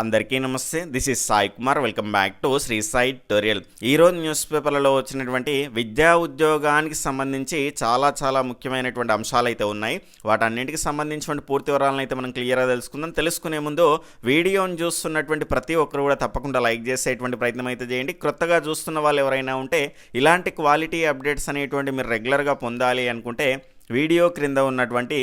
అందరికీ నమస్తే. This is Sai Kumar welcome back to Shri Sai tutorial ఈరోజు news పేపర్లలో వచ్చినటువంటి విద్యా ఉద్యోగానికి సంబంధించి చాలా చాలా ముఖ్యమైనటువంటి అంశాలు అయితే ఉన్నాయి. వాటన్నింటికి సంబంధించిన పూర్తి వివరాలను అయితే మనం క్లియర్గా తెలుసుకుందాం. తెలుసుకునే ముందు వీడియోని చూస్తున్నటువంటి ప్రతి ఒక్కరు కూడా తప్పకుండా లైక్ చేసేటువంటి ప్రయత్నం అయితే చేయండి. కొత్తగా చూస్తున్న వాళ్ళు ఎవరైనా ఉంటే ఇలాంటి క్వాలిటీ అప్డేట్స్ అనేటువంటి మీరు రెగ్యులర్గా పొందాలి అనుకుంటే వీడియో క్రింద ఉన్నటువంటి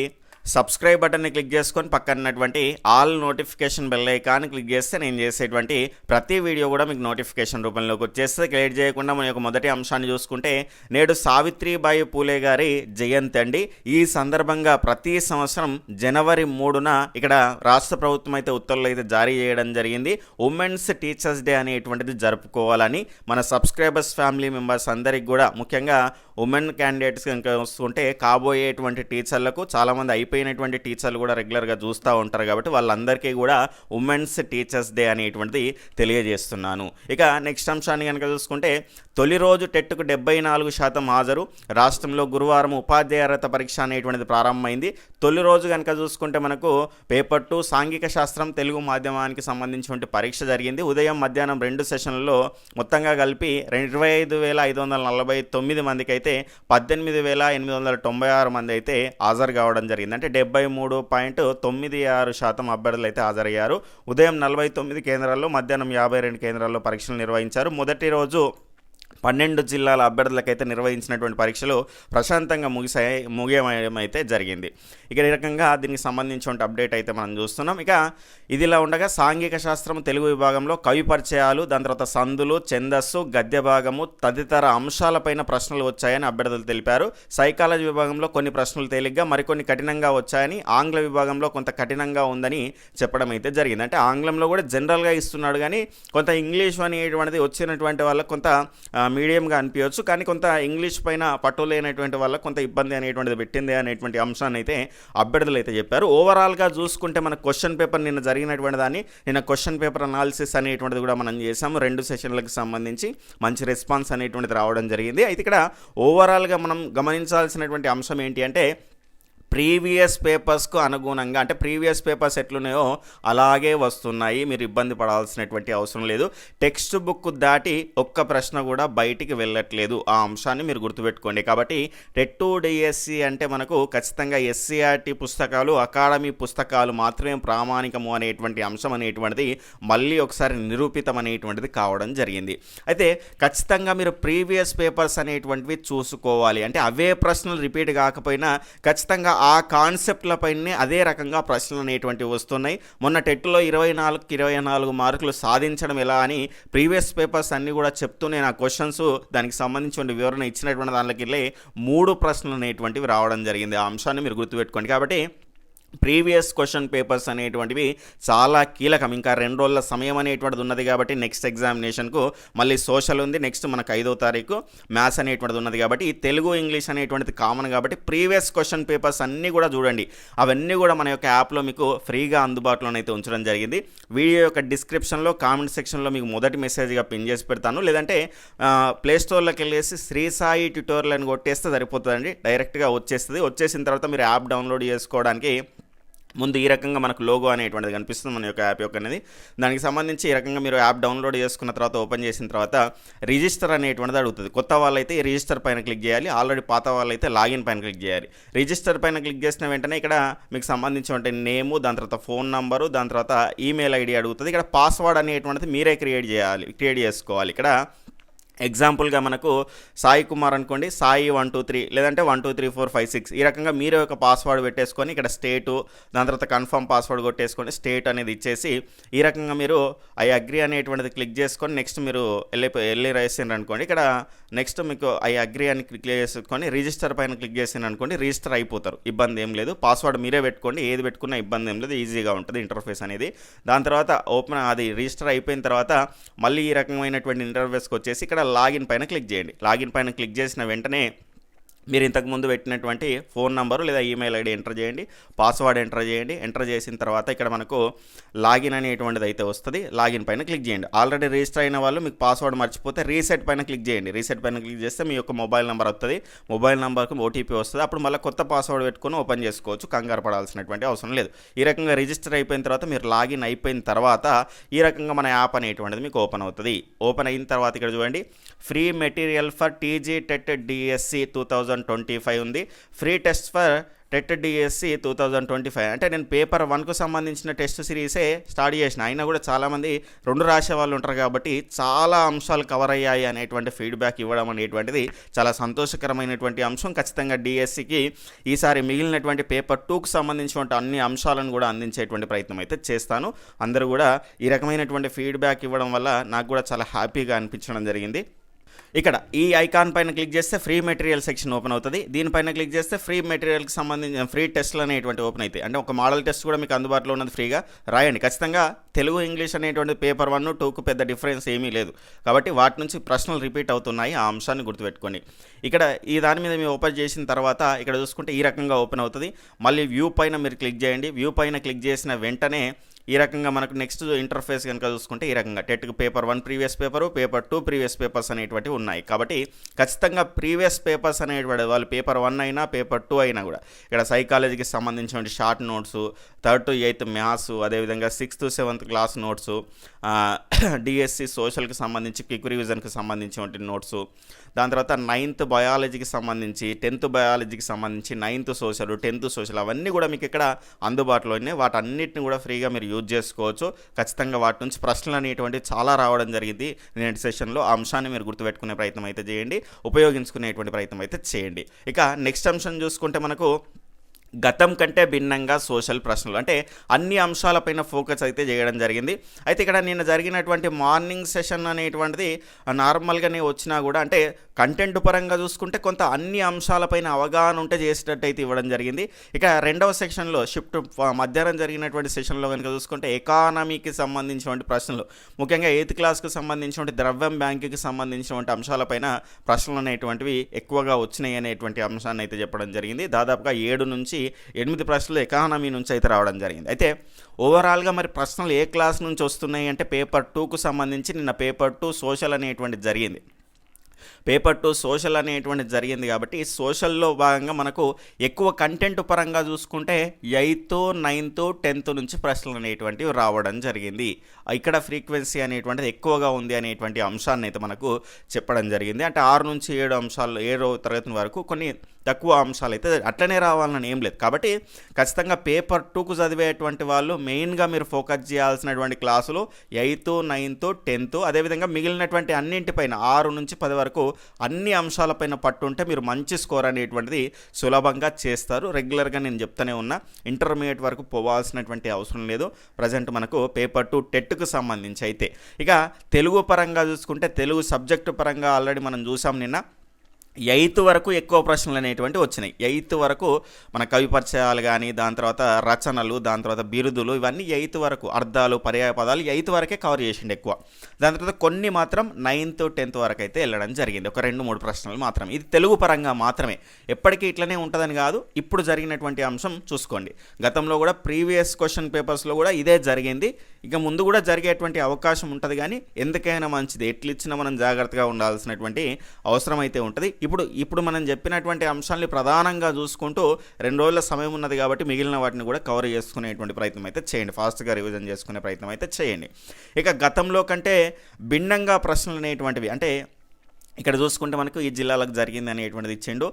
సబ్స్క్రైబ్ బటన్ని క్లిక్ చేసుకొని పక్కనటువంటి all notification bell icon click చేస్తే నేను చేసేటువంటి ప్రతి వీడియో కూడా మీకు నోటిఫికేషన్ రూపంలోకి వచ్చేస్తే క్లియర్ చేయకుండా మన యొక్క మొదటి అంశాన్ని చూసుకుంటే నేడు సావిత్రిబాయి పూలే గారి జయంతి అండి. ఈ సందర్భంగా ప్రతి సంవత్సరం జనవరి మూడున ఇక్కడ రాష్ట్ర ప్రభుత్వం అయితే ఉత్తర్వులు అయితే జారీ చేయడం జరిగింది. ఉమెన్స్ టీచర్స్ డే అనేటువంటిది జరుపుకోవాలని మన సబ్స్క్రైబర్స్ ఫ్యామిలీ మెంబర్స్ అందరికి కూడా ముఖ్యంగా ఉమెన్ క్యాండిడేట్స్ కనుక వస్తుంటే కాబోయేటువంటి టీచర్లకు చాలామంది అయిపోయినటువంటి టీచర్లు కూడా రెగ్యులర్గా చూస్తూ ఉంటారు కాబట్టి వాళ్ళందరికీ కూడా ఉమెన్స్ టీచర్స్ డే అనేటువంటిది తెలియజేస్తున్నాను. ఇక నెక్స్ట్ అంశాన్ని కనుక చూసుకుంటే తొలి రోజు టెట్కు డెబ్బై నాలుగు శాతం హాజరు. రాష్ట్రంలో గురువారం ఉపాధ్యాయ పరీక్ష అనేటువంటిది ప్రారంభమైంది. తొలి రోజు కనుక చూసుకుంటే మనకు పేపర్ టూ సాంఘిక శాస్త్రం తెలుగు మాధ్యమానికి సంబంధించినటువంటి పరీక్ష జరిగింది. ఉదయం మధ్యాహ్నం రెండు సెషన్లలో మొత్తంగా కలిపి ఇరవై ఐదు వేల ఐదు వందల నలభై తొమ్మిది మందికి అయితే పద్దెనిమిది వేల ఎనిమిది వందల తొంభై ఆరు మంది అయితే హాజరు కావడం జరిగింది. అంటే డెబ్బై మూడు పాయింట్ తొమ్మిది ఆరు శాతం అభ్యర్థులు అయితే హాజరయ్యారు. ఉదయం నలభై తొమ్మిది కేంద్రాల్లో మధ్యాహ్నం యాభై రెండు కేంద్రాల్లో పరీక్షలు నిర్వహించారు. మొదటి రోజు పన్నెండు జిల్లాల అభ్యర్థులకైతే నిర్వహించినటువంటి పరీక్షలు ప్రశాంతంగా ముగిసాయి ముగియడం అయితే జరిగింది. ఇక ఈ రకంగా దీనికి సంబంధించిన అప్డేట్ అయితే మనం చూస్తున్నాం. ఇక ఇదిలా ఉండగా సాంఘిక శాస్త్రం తెలుగు విభాగంలో కవి పరిచయాలు దాని తర్వాత సందులు ఛందస్సు గద్య భాగము తదితర అంశాలపైన ప్రశ్నలు వచ్చాయని అభ్యర్థులు తెలిపారు. సైకాలజీ విభాగంలో కొన్ని ప్రశ్నలు తేలిగ్గా మరికొన్ని కఠినంగా వచ్చాయని ఆంగ్ల విభాగంలో కొంత కఠినంగా ఉందని చెప్పడం అయితే జరిగింది. అంటే ఆంగ్లంలో కూడా జనరల్గా ఇస్తున్నాడు కానీ కొంత ఇంగ్లీష్ అనేటువంటిది వచ్చినటువంటి వాళ్ళకు కొంత మీడియంగా అనిపించవచ్చు. కానీ కొంత ఇంగ్లీష్ పైన పట్టు లేనటువంటి వల్ల కొంత ఇబ్బంది అనేటువంటిది పెట్టింది అనేటువంటి అంశాన్ని అయితే అభ్యర్థులు అయితే చెప్పారు. ఓవరాల్గా చూసుకుంటే మన క్వశ్చన్ పేపర్ నిన్న జరిగినటువంటి దాన్ని నిన్న క్వశ్చన్ పేపర్ అనాలిసిస్ అనేటువంటిది కూడా మనం చేసాము రెండు సెషన్లకు సంబంధించి మంచి రెస్పాన్స్ అనేటువంటిది రావడం జరిగింది. అయితే ఇక్కడ ఓవరాల్గా మనం గమనించాల్సినటువంటి అంశం ఏంటి అంటే ప్రీవియస్ పేపర్స్కు అనుగుణంగా అంటే ప్రీవియస్ పేపర్స్ ఎట్లున్నాయో అలాగే వస్తున్నాయి మీరు ఇబ్బంది పడాల్సినటువంటి అవసరం లేదు. టెక్స్ట్ బుక్ దాటి ఒక్క ప్రశ్న కూడా బయటికి వెళ్ళట్లేదు. ఆ అంశాన్ని మీరు గుర్తుపెట్టుకోండి. కాబట్టి టూ డిఎస్సి అంటే మనకు ఖచ్చితంగా ఎస్సీఆర్టీ పుస్తకాలు అకాడమీ పుస్తకాలు మాత్రమే ప్రామాణికము అనేటువంటి అంశం అనేటువంటిది మళ్ళీ ఒకసారి నిరూపితం అనేటువంటిది కావడం జరిగింది. అయితే ఖచ్చితంగా మీరు ప్రీవియస్ పేపర్స్ అనేటువంటివి చూసుకోవాలి. అంటే అవే ప్రశ్నలు రిపీట్ కాకపోయినా ఖచ్చితంగా ఆ కాన్సెప్ట్లపైనే అదే రకంగా ప్రశ్నలు అనేటువంటివి వస్తున్నాయి. మొన్న టెట్లో ఇరవై నాలుగుకి ఇరవై నాలుగు మార్కులు సాధించడం ఎలా అని ప్రీవియస్ పేపర్స్ అన్నీ కూడా చెప్తూ నేను ఆ క్వశ్చన్స్ దానికి సంబంధించిన వివరణ ఇచ్చినటువంటి దానిలోకి వెళ్ళి మూడు ప్రశ్నలు అనేటువంటివి రావడం జరిగింది. ఆ అంశాన్ని మీరు గుర్తుపెట్టుకోండి. కాబట్టి ప్రీవియస్ క్వశ్చన్ పేపర్స్ అనేటువంటివి చాలా కీలకం. ఇంకా రెండు రోజుల సమయం అనేటువంటిది ఉన్నది కాబట్టి నెక్స్ట్ ఎగ్జామినేషన్కు మళ్ళీ సోషల్ ఉంది. నెక్స్ట్ మనకు ఐదో తారీఖు మ్యాథ్స్ అనేటువంటిది ఉన్నది కాబట్టి ఈ తెలుగు ఇంగ్లీష్ అనేటువంటిది కామన్ కాబట్టి ప్రీవియస్ క్వశ్చన్ పేపర్స్ అన్నీ కూడా చూడండి. అవన్నీ కూడా మన యొక్క యాప్లో మీకు ఫ్రీగా అందుబాటులోనైతే ఉంచడం జరిగింది. వీడియో యొక్క డిస్క్రిప్షన్లో కామెంట్ సెక్షన్లో మీకు మొదటి మెసేజ్గా పిన్ చేసి పెడతాను. లేదంటే ప్లేస్టోర్లోకి వెళ్ళేసి శ్రీ సాయి ట్యూటోరియల్ అని కొట్టేస్తే సరిపోతుందండి. డైరెక్ట్గా వచ్చేస్తుంది. వచ్చేసిన తర్వాత మీరు యాప్ డౌన్లోడ్ చేసుకోవడానికి ముందు ఈ రకంగా మనకు లోగో అనేటువంటిది కనిపిస్తుంది మన యొక్క యాప్ యొక్క అనేది. దానికి సంబంధించి ఈ రకంగా మీరు యాప్ డౌన్లోడ్ చేసుకున్న తర్వాత ఓపెన్ చేసిన తర్వాత రిజిస్టర్ అనేటువంటిది అడుగుతుంది. కొత్త వాళ్ళైతే ఈ రిజిస్టర్ పైన క్లిక్ చేయాలి. ఆల్రెడీ పాత వాళ్ళైతే లాగిన్ పైన క్లిక్ చేయాలి. రిజిస్టర్ పైన క్లిక్ చేసిన వెంటనే ఇక్కడ మీకు సంబంధించిన నేము దాని తర్వాత ఫోన్ నంబరు దాని తర్వాత ఈమెయిల్ ఐడి అడుగుతుంది. ఇక్కడ పాస్వర్డ్ అనేటువంటిది మీరే క్రియేట్ చేయాలి క్రియేట్ చేసుకోవాలి. ఇక్కడ ఎగ్జాంపుల్గా మనకు సాయి కుమార్ అనుకోండి సాయి వన్ టూ త్రీ లేదంటే one two three four five six ఈ రకంగా మీరే ఒక పాస్వర్డ్ పెట్టేసుకొని ఇక్కడ స్టేటు దాని తర్వాత కన్ఫర్మ్ పాస్వర్డ్ కొట్టేసుకొని స్టేట్ అనేది ఇచ్చేసి ఈ రకంగా మీరు ఐ అగ్రి అనేటువంటిది క్లిక్ చేసుకొని నెక్స్ట్ మీరు వెళ్ళి వెళ్ళి రాసిండ్రు అనుకోండి. ఇక్కడ నెక్స్ట్ మీకు ఐ అగ్రి అని క్లిక్ చేసుకొని రిజిస్టర్ పైన క్లిక్ చేసిండ్రు అనుకోండి రిజిస్టర్ అయిపోతారు. ఇబ్బంది ఏం లేదు. పాస్వర్డ్ మీరే పెట్టుకోండి. ఏది పెట్టుకున్నా ఇబ్బంది ఏం లేదు. ఈజీగా ఉంటుంది ఇంటర్ఫేస్ అనేది. దాని తర్వాత ఓపెన్ అది రిజిస్టర్ అయిపోయిన తర్వాత మళ్ళీ ఈ రకమైనటువంటి ఇంటర్ఫేస్కి వచ్చేసి ఇక్కడ లాగిన్ పైన క్లిక్ చేయండి. లాగిన్ పైన క్లిక్ చేసిన వెంటనే మీరు ఇంతకుముందు పెట్టినటువంటి ఫోన్ నంబరు లేదా ఈమెయిల్ ఐడి ఎంటర్ చేయండి పాస్వర్డ్ ఎంటర్ చేయండి. ఎంటర్ చేసిన తర్వాత ఇక్కడ మనకు లాగిన్ అనేటువంటిది అయితే వస్తుంది. లాగిన్ పైన క్లిక్ చేయండి. ఆల్రెడీ రిజిస్టర్ అయిన వాళ్ళు మీకు పాస్వర్డ్ మర్చిపోతే రీసెట్ పైన క్లిక్ చేయండి. రీసెట్ పైన క్లిక్ చేస్తే మీ యొక్క మొబైల్ నెంబర్ వస్తుంది. మొబైల్ నెంబర్కి ఓటీపీ వస్తుంది. అప్పుడు మళ్ళీ కొత్త పాస్వర్డ్ పెట్టుకొని ఓపెన్ చేసుకోవచ్చు. కంగారు పడాల్సినటువంటి అవసరం లేదు. ఈ రకంగా రిజిస్టర్ అయిపోయిన తర్వాత మీరు లాగిన్ అయిపోయిన తర్వాత ఈ రకంగా మన యాప్ అనేటువంటిది మీకు ఓపెన్ అవుతుంది. ఓపెన్ అయిన తర్వాత ఇక్కడ చూడండి. Free material for TG TET DSC two thousand twenty five ఉంది. Free test for TET DSC two thousand twenty five అంటే నేను పేపర్ వన్కు సంబంధించిన టెస్ట్ సిరీసే స్టార్ట్ చేసిన. అయినా కూడా చాలామంది రెండు రాసే వాళ్ళు ఉంటారు కాబట్టి చాలా అంశాలు కవర్ అయ్యాయి అనేటువంటి ఫీడ్బ్యాక్ ఇవ్వడం అనేటువంటిది చాలా సంతోషకరమైనటువంటి అంశం. ఖచ్చితంగా డిఎస్సికి ఈసారి మిగిలినటువంటి పేపర్ టూకు సంబంధించినటువంటి అన్ని అంశాలను కూడా అందించేటువంటి ప్రయత్నం అయితే చేస్తాను. అందరూ కూడా ఈ రకమైనటువంటి ఫీడ్బ్యాక్ ఇవ్వడం వల్ల నాకు కూడా చాలా హ్యాపీగా అనిపించడం జరిగింది. ఇక్కడ ఈ ఐకాన్ పైన క్లిక్ చేస్తే ఫ్రీ మెటీరియల్ సెక్షన్ ఓపెన్ అవుతుంది. దీనిపైన క్లిక్ చేస్తే ఫ్రీ మెటీరియల్కి సంబంధించిన ఫ్రీ టెస్ట్లు అనేటువంటి ఓపెన్ అవుతాయి అంటే ఒక మోడల్ టెస్ట్ కూడా మీకు అందుబాటులో ఉన్నది ఫ్రీగా రాయండి. ఖచ్చితంగా తెలుగు ఇంగ్లీష్ అనేటువంటి పేపర్ వన్ టూకు పెద్ద డిఫరెన్స్ ఏమీ లేదు. కాబట్టి వాటి నుంచి ప్రశ్నలు రిపీట్ అవుతున్నాయి. ఆ అంశాన్ని గుర్తుపెట్టుకోండి. ఇక్కడ ఈ దాని మీద మీరు ఓపెన్ చేసిన తర్వాత ఇక్కడ చూసుకుంటే ఈ రకంగా ఓపెన్ అవుతుంది. మళ్ళీ వ్యూ పైన మీరు క్లిక్ చేయండి. వ్యూ పైన క్లిక్ చేసిన వెంటనే ఈ రకంగా మనకు నెక్స్ట్ ఇంటర్ఫేస్ కనుక చూసుకుంటే ఈ రకంగా. టెట్కి paper one previous paper paper two previous papers అనేటువంటివి ఉన్నాయి. కాబట్టి ఖచ్చితంగా ప్రీవియస్ పేపర్స్ అనేటువంటి వాళ్ళు పేపర్ వన్ అయినా పేపర్ టూ అయినా కూడా ఇక్కడ సైకాలజీకి సంబంధించిన short notes third to eighth maths అదేవిధంగా sixth seventh class notes DSC సోషల్కి సంబంధించి క్విక్ రివిజన్కి సంబంధించినటువంటి నోట్స్ దాని తర్వాత నైన్త్ బయాలజీకి సంబంధించి టెన్త్ బయాలజీకి సంబంధించి నైన్త్ సోషల్ టెన్త్ సోషల్ అవన్నీ కూడా మీకు ఇక్కడ అందుబాటులో ఉన్నాయి. వాటన్నిటిని కూడా ఫ్రీగా మీరు యూజ్ చేసుకోవచ్చు. ఖచ్చితంగా వాటి నుంచి ప్రశ్నలు అనేటువంటివి చాలా రావడం జరిగింది. నేటి సెషన్లో ఆ అంశాన్ని మీరు గుర్తుపెట్టుకునే ప్రయత్నం అయితే చేయండి. ఉపయోగించుకునేటువంటి ప్రయత్నం అయితే చేయండి. ఇక నెక్స్ట్ అంశం చూసుకుంటే మనకు గతం కంటే భిన్నంగా సోషల్ ప్రశ్నలు. అంటే అన్ని అంశాలపైన ఫోకస్ అయితే చేయడం జరిగింది. అయితే ఇక్కడ నిన్న జరిగినటువంటి మార్నింగ్ సెషన్ అనేటువంటిది నార్మల్గానే వచ్చినా కూడా అంటే కంటెంట్ పరంగా చూసుకుంటే కొంత అన్ని అంశాలపైన అవగాహన ఉంటే చేసేటట్టు అయితే ఇవ్వడం జరిగింది. ఇక రెండవ సెక్షన్లో షిఫ్ట్ మధ్యాహ్నం జరిగినటువంటి సెషన్లో కనుక చూసుకుంటే ఎకానమీకి సంబంధించినటువంటి ప్రశ్నలు ముఖ్యంగా ఎయిత్ క్లాస్కి సంబంధించినటువంటి ద్రవ్యం బ్యాంకుకి సంబంధించినటువంటి అంశాలపైన ప్రశ్నలు అనేటువంటివి ఎక్కువగా వచ్చినాయి అనేటువంటి అంశాన్ని అయితే చెప్పడం జరిగింది. దాదాపుగా ఏడు నుంచి ఎనిమిది ప్రశ్నలు ఎకానమీ నుంచి అయితే రావడం జరిగింది. అయితే ఓవరాల్గా మరి ప్రశ్నలు ఏ క్లాస్ నుంచి వస్తున్నాయి అంటే పేపర్ టూకు సంబంధించి నిన్న పేపర్ టూ సోషల్ అనేటువంటి జరిగింది. పేపర్ టూ సోషల్ అనేటువంటిది జరిగింది కాబట్టి సోషల్లో భాగంగా మనకు ఎక్కువ కంటెంట్ పరంగా చూసుకుంటే ఎయిత్ నైన్త్ టెన్త్ నుంచి ప్రశ్నలు అనేటువంటివి రావడం జరిగింది. ఇక్కడ ఫ్రీక్వెన్సీ అనేటువంటిది ఎక్కువగా ఉంది అనేటువంటి అంశాన్ని అయితే మనకు చెప్పడం జరిగింది. అంటే ఆరు నుంచి ఏడు అంశాలు ఏడో తరగతి వరకు కొన్ని తక్కువ అంశాలు అయితే అట్లనే రావాలని ఏం లేదు. కాబట్టి ఖచ్చితంగా పేపర్ టూకు చదివేటువంటి వాళ్ళు మెయిన్గా మీరు ఫోకస్ చేయాల్సినటువంటి క్లాసులు ఎయిత్ నైన్త్ టెన్త్ అదేవిధంగా మిగిలినటువంటి అన్నింటిపైన ఆరు నుంచి పది వరకు అన్ని అంశాలపైన పట్టుంటే మీరు మంచి స్కోర్ అనేటువంటిది సులభంగా చేస్తారు. రెగ్యులర్గా నేను చెప్తానే ఉన్నా ఇంటర్మీడియట్ వరకు పోవాల్సినటువంటి అవసరం లేదు. ప్రజెంట్ మనకు పేపర్ టూ టెట్కు సంబంధించి అయితే. ఇక తెలుగు పరంగా చూసుకుంటే తెలుగు సబ్జెక్టు పరంగా ఆల్రెడీ మనం చూసాం నిన్న. ఎయిత్ వరకు ఎక్కువ ప్రశ్నలు అనేటువంటివి వచ్చినాయి. ఎయిత్ వరకు మన కవి పరిచయాలు కానీ దాని తర్వాత రచనలు దాని తర్వాత బిరుదులు ఇవన్నీ ఎయిత్ వరకు అర్థాలు పర్యాయ పదాలు ఎయిత్ వరకే కవర్ చేసిండు ఎక్కువ. దాని తర్వాత కొన్ని మాత్రం నైన్త్ టెన్త్ వరకు అయితే వెళ్ళడం జరిగింది. ఒక రెండు మూడు ప్రశ్నలు మాత్రం ఇది తెలుగు పరంగా మాత్రమే. ఎప్పటికీ ఇట్లనే ఉంటుందని కాదు ఇప్పుడు జరిగినటువంటి అంశం చూసుకోండి. గతంలో కూడా ప్రీవియస్ క్వశ్చన్ పేపర్స్లో కూడా ఇదే జరిగింది. ఇక ముందు కూడా జరిగేటువంటి అవకాశం ఉంటుంది కానీ ఎందుకైనా మంచిది. ఎట్లిచ్చినా మనం జాగ్రత్తగా ఉండాల్సినటువంటి అవసరం అయితే ఉంటుంది. ఇప్పుడు ఇప్పుడు మనం చెప్పినటువంటి అంశాన్ని ప్రధానంగా చూసుకుంటూ రెండు రోజుల సమయం ఉన్నది కాబట్టి మిగిలిన వాటిని కూడా కవర్ చేసుకునేటువంటి ప్రయత్నం అయితే చేయండి. ఫాస్ట్గా రివిజన్ చేసుకునే ప్రయత్నం అయితే చేయండి. ఇక గతంలో కంటే భిన్నంగా ప్రశ్నలు అనేటువంటివి అంటే ఇక్కడ చూసుకుంటే మనకు ఈ జిల్లాలకు జరిగింది అనేటువంటిది ఇచ్చిండు.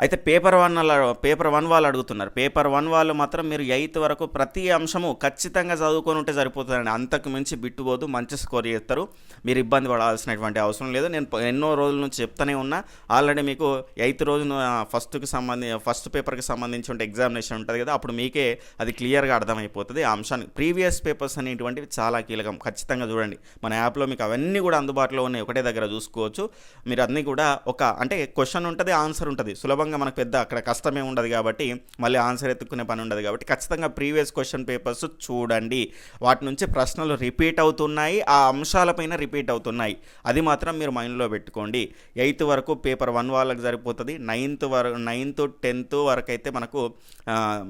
అయితే పేపర్ వన్ అలా పేపర్ వన్ వాళ్ళు అడుగుతున్నారు. పేపర్ వన్ వాళ్ళు మాత్రం మీరు ఎయిత్ వరకు ప్రతి అంశము ఖచ్చితంగా చదువుకొని ఉంటే సరిపోతుందండి. అంతకు మించి బిట్టుపోదు మంచి స్కోర్ చేస్తారు. మీరు ఇబ్బంది పడాల్సినటువంటి అవసరం లేదు. నేను ఎన్నో రోజుల నుంచి చెప్తూనే ఉన్నా. ఆల్రెడీ మీకు ఎయిత్ రోజున ఫస్ట్కి సంబంధించి ఫస్ట్ పేపర్కి సంబంధించి ఎగ్జామినేషన్ ఉంటుంది కదా అప్పుడు మీకే అది క్లియర్గా అర్థమైపోతుంది. ఆ అంశాన్ని ప్రీవియస్ పేపర్స్ అనేటువంటివి చాలా కీలకం. ఖచ్చితంగా చూడండి. మన యాప్లో మీకు అవన్నీ కూడా అందుబాటులో ఉన్నాయి. ఒకటే దగ్గర చూసుకోవచ్చు. మీరు అన్నీ కూడా ఒక అంటే క్వశ్చన్ ఉంటుంది ఆన్సర్ ఉంటుంది. సులభంగా సులభంగా మనకు పెద్ద అక్కడ కష్టమే ఉండదు కాబట్టి మళ్ళీ ఆన్సర్ ఎత్తుకునే పని ఉండదు కాబట్టి ఖచ్చితంగా ప్రీవియస్ క్వశ్చన్ పేపర్స్ చూడండి. వాటి నుంచి ప్రశ్నలు రిపీట్ అవుతున్నాయి ఆ అంశాలపైన రిపీట్ అవుతున్నాయి. అది మాత్రం మీరు మైండ్లో పెట్టుకోండి. ఎయిత్ వరకు పేపర్ వన్ వాళ్ళకి సరిపోతుంది నైన్త్ వరకు నైన్త్ టెన్త్ వరకు అయితే మనకు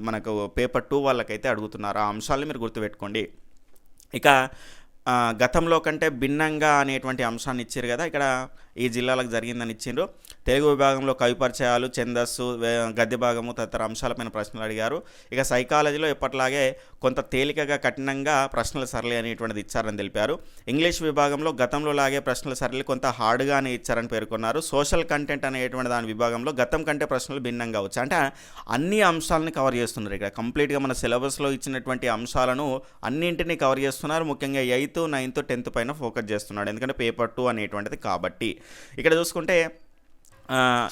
మనకు పేపర్ టూ వాళ్ళకైతే అడుగుతున్నారు. ఆ అంశాలను మీరు గుర్తుపెట్టుకోండి. ఇక గతంలో కంటే భిన్నంగా అనేటువంటి అంశాన్ని ఇచ్చారు కదా ఇక్కడ ఈ జిల్లాలకు జరిగిందని ఇచ్చిండ్రు. తెలుగు విభాగంలో కవి పరిచయాలు ఛందస్సు వే- గద్య భాగము తదితర అంశాలపైన ప్రశ్నలు అడిగారు. ఇక సైకాలజీలో ఎప్పటిలాగే కొంత తేలికగా కఠినంగా ప్రశ్నల సరళి అనేటువంటిది ఇచ్చారని తెలిపారు. ఇంగ్లీష్ విభాగంలో గతంలో లాగే ప్రశ్నల సరళి కొంత హార్డ్గానే ఇచ్చారని పేర్కొన్నారు. సోషల్ కంటెంట్ అనేటువంటి దాని విభాగంలో గతం కంటే ప్రశ్నలు భిన్నంగా వచ్చాయి. అంటే అన్ని అంశాలని కవర్ చేస్తున్నారు ఇక్కడ. కంప్లీట్గా మన సిలబస్లో ఇచ్చినటువంటి అంశాలను అన్నింటినీ కవర్ చేస్తున్నారు. ముఖ్యంగా ఎయిత్ నైన్త్ టెన్త్ పైన ఫోకస్ చేస్తున్నాడు. ఎందుకంటే పేపర్ టూ అనేటువంటిది కాబట్టి. ఇక్కడ చూసుకుంటే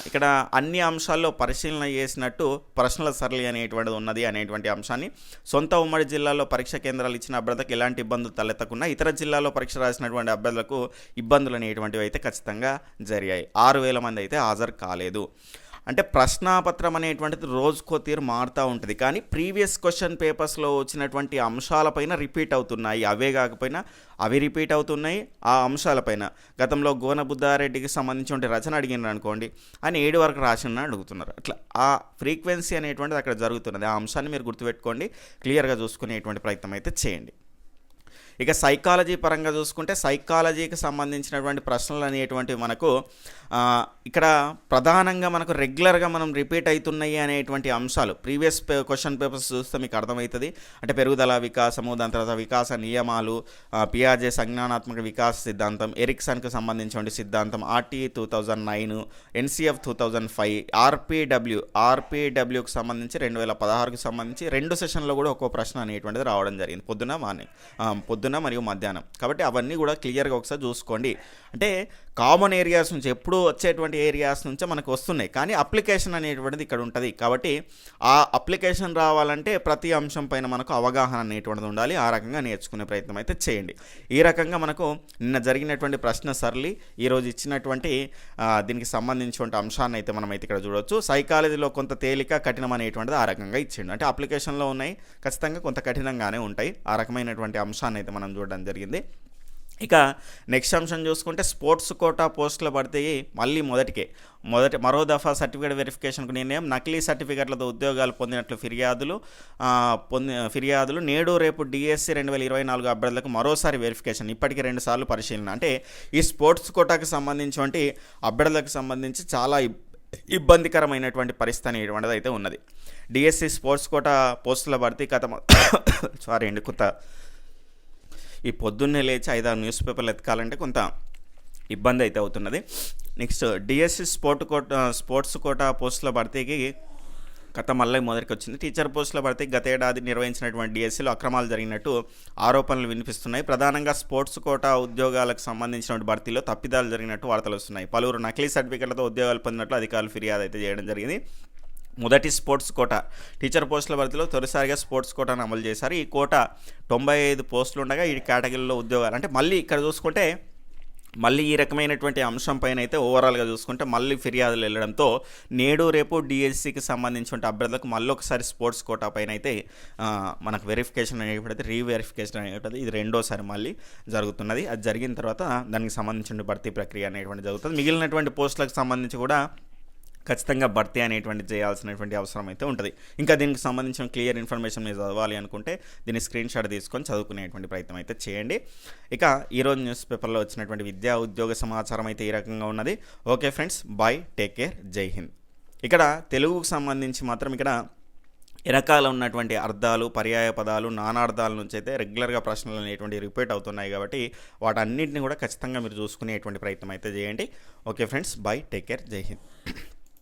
ఇక్కడ అన్ని అంశాల్లో పరిశీలన చేసినట్టు ప్రశ్నల సరళి అనేటువంటిది ఉన్నది అనేటువంటి అంశాన్ని. సొంత ఉమ్మడి జిల్లాలో పరీక్ష కేంద్రాలు ఇచ్చిన అభ్యర్థులకు ఎలాంటి ఇబ్బందులు తలెత్తకుండా ఇతర జిల్లాలో పరీక్ష రాసినటువంటి అభ్యర్థులకు ఇబ్బందులు అనేటువంటివి అయితే ఖచ్చితంగా జరిగాయి. ఆరు వేల మంది అయితే హాజరు కాలేదు. అంటే ప్రశ్నాపత్రం అనేటువంటిది రోజుకో తీరు మారుతూ ఉంటుంది. కానీ ప్రీవియస్ క్వశ్చన్ పేపర్స్లో వచ్చినటువంటి అంశాలపైన రిపీట్ అవుతున్నాయి. అవే కాకపోయినా అవి రిపీట్ అవుతున్నాయి ఆ అంశాలపైన గతంలో గోన బుద్ధారెడ్డికి సంబంధించిన రచన అడిగినారు అనుకోండి ఆయన ఏడు వరకు రాసిన అడుగుతున్నారు. అట్లా ఆ ఫ్రీక్వెన్సీ అనేటువంటిది అక్కడ జరుగుతున్నది. ఆ అంశాన్ని మీరు గుర్తుపెట్టుకోండి క్లియర్గా చూసుకునేటువంటి ప్రయత్నం అయితే చేయండి. ఇక సైకాలజీ పరంగా చూసుకుంటే సైకాలజీకి సంబంధించినటువంటి ప్రశ్నలు అనేటువంటివి మనకు ఇక్కడ ప్రధానంగా మనకు రెగ్యులర్గా మనం రిపీట్ అవుతున్నాయి అనేటువంటి అంశాలు. ప్రీవియస్ క్వశ్చన్ పేపర్స్ చూస్తే మీకు అర్థమవుతుంది. అంటే పెరుగుదల వికాసము దాని తర్వాత వికాస నియమాలు పిఆర్జే సంజ్ఞానాత్మక వికాస సిద్ధాంతం ఎరిక్సన్కి సంబంధించిన సిద్ధాంతం RT two thousand nine NCF two thousand five RPW ఆర్పీడబ్ల్యూకి సంబంధించి రెండు వేల పదహారుకి సంబంధించి రెండు సెషన్లో కూడా ఒక్కో ప్రశ్న అనేటువంటిది రావడం జరిగింది. పొద్దున మార్నింగ్ పొద్దు పొద్దున మరియు మధ్యాహ్నం. కాబట్టి అవన్నీ కూడా క్లియర్గా ఒకసారి చూసుకోండి. అంటే కామన్ ఏరియాస్ నుంచి ఎప్పుడు వచ్చేటువంటి ఏరియాస్ నుంచే మనకు వస్తున్నాయి. కానీ అప్లికేషన్ అనేటువంటిది ఇక్కడ ఉంటుంది. కాబట్టి ఆ అప్లికేషన్ రావాలంటే ప్రతి అంశం పైన మనకు అవగాహన అనేటువంటిది ఉండాలి. ఆ రకంగా నేర్చుకునే ప్రయత్నం అయితే చేయండి. ఈ రకంగా మనకు నిన్న జరిగినటువంటి ప్రశ్న సరళి ఈరోజు ఇచ్చినటువంటి దీనికి సంబంధించినటువంటి అంశాన్ని అయితే మనం అయితే ఇక్కడ చూడవచ్చు సైకాలజీలో కొంత తేలిక కఠినం అనేటువంటిది ఆ రకంగా ఇచ్చిండు. అంటే అప్లికేషన్లో ఉన్నాయి. ఖచ్చితంగా కొంత కఠినంగానే ఉంటాయి. ఆ రకమైనటువంటి అంశాన్ని అయితే మనం చూడడం జరిగింది. ఇక నెక్స్ట్ అంశం చూసుకుంటే స్పోర్ట్స్ కోటా పోస్టులు పడితే మళ్ళీ మొదటికే. మొదటి మరో దఫా సర్టిఫికేట్ వెరిఫికేషన్కు నిర్ణయం. నకిలీ సర్టిఫికేట్లతో ఉద్యోగాలు పొందినట్లు ఫిర్యాదులు పొంది ఫిర్యాదులు. నేడు రేపు డిఎస్సి రెండు వేల ఇరవై నాలుగు అభ్యర్థులకు మరోసారి వెరిఫికేషన్ ఇప్పటికి రెండు సార్లు పరిశీలన. అంటే ఈ స్పోర్ట్స్ కోటాకి సంబంధించినటువంటి అభ్యర్థులకు సంబంధించి చాలా ఇబ్- ఇబ్బందికరమైనటువంటి పరిస్థితి అనేటువంటిది అయితే ఉన్నది డిఎస్సి స్పోర్ట్స్ కోటా పోస్టుల భర్తీ కథ సారీ అండి కొత్త ఈ పొద్దున్నే లేచి ఐదారు న్యూస్ పేపర్లు ఎతకాలంటే కొంత ఇబ్బంది అయితే అవుతున్నది. Next DSC sport quota sports quota పోస్టుల భర్తీకి గత మళ్ళీ మొదటికి వచ్చింది టీచర్ పోస్టుల భర్తీ గత ఏడాది నిర్వహించినటువంటి డిఎస్సిలో అక్రమాలు జరిగినట్టు ఆరోపణలు వినిపిస్తున్నాయి. ప్రధానంగా స్పోర్ట్స్ కోటా ఉద్యోగాలకు సంబంధించినటువంటి భర్తీలో తప్పిదాలు జరిగినట్టు వార్తలు వస్తున్నాయి. పలువురు నకిలీ సర్టిఫికెట్లతో ఉద్యోగాలు పొందినట్లు అధికారులు ఫిర్యాదు అయితే చేయడం జరిగింది. మొదటి స్పోర్ట్స్ కోట. టీచర్ పోస్టుల భర్తీలో తొలిసారిగా స్పోర్ట్స్ కోటాను అమలు చేశారు. ఈ కోట తొంభై ఐదు పోస్టులు ఉండగా ఈ కేటగిరీలో ఉద్యోగాలు. అంటే మళ్ళీ ఇక్కడ చూసుకుంటే మళ్ళీ ఈ రకమైనటువంటి అంశం పైన అయితే ఓవరాల్గా చూసుకుంటే మళ్ళీ ఫిర్యాదులు వెళ్ళడంతో నేడు రేపు డిఎస్సికి సంబంధించిన అభ్యర్థులకు మళ్ళీ ఒకసారి స్పోర్ట్స్ కోటా పైన అయితే మనకు వెరిఫికేషన్ అనేటువంటిది రీవెరిఫికేషన్ అనేటువంటిది ఇది రెండోసారి మళ్ళీ జరుగుతున్నది. అది జరిగిన తర్వాత దానికి సంబంధించిన భర్తీ ప్రక్రియ అనేటువంటి జరుగుతుంది. మిగిలినటువంటి పోస్టులకు సంబంధించి కూడా ఖచ్చితంగా భర్తీ అనేటువంటి చేయాల్సినటువంటి అవసరం అయితే ఉంటుంది. ఇంకా దీనికి సంబంధించిన క్లియర్ ఇన్ఫర్మేషన్ మీరు చదవాలి అనుకుంటే దీన్ని స్క్రీన్ షాట్ తీసుకొని చదువుకునేటువంటి ప్రయత్నం అయితే చేయండి. ఇక ఈరోజు న్యూస్ పేపర్లో వచ్చినటువంటి విద్యా ఉద్యోగ సమాచారం అయితే ఈ రకంగా ఉన్నది. Okay friends bye take care Jai Hind. ఇక్కడ తెలుగుకు సంబంధించి మాత్రం ఇక్కడ రకాల ఉన్నటువంటి అర్థాలు పర్యాయ పదాలు నానార్థాల నుంచి అయితే రెగ్యులర్గా ప్రశ్నలు అనేటువంటి రిపీట్ అవుతున్నాయి కాబట్టి వాటన్నింటిని కూడా ఖచ్చితంగా మీరు చూసుకునేటువంటి ప్రయత్నం అయితే చేయండి. Okay friends bye take care Jai Hind.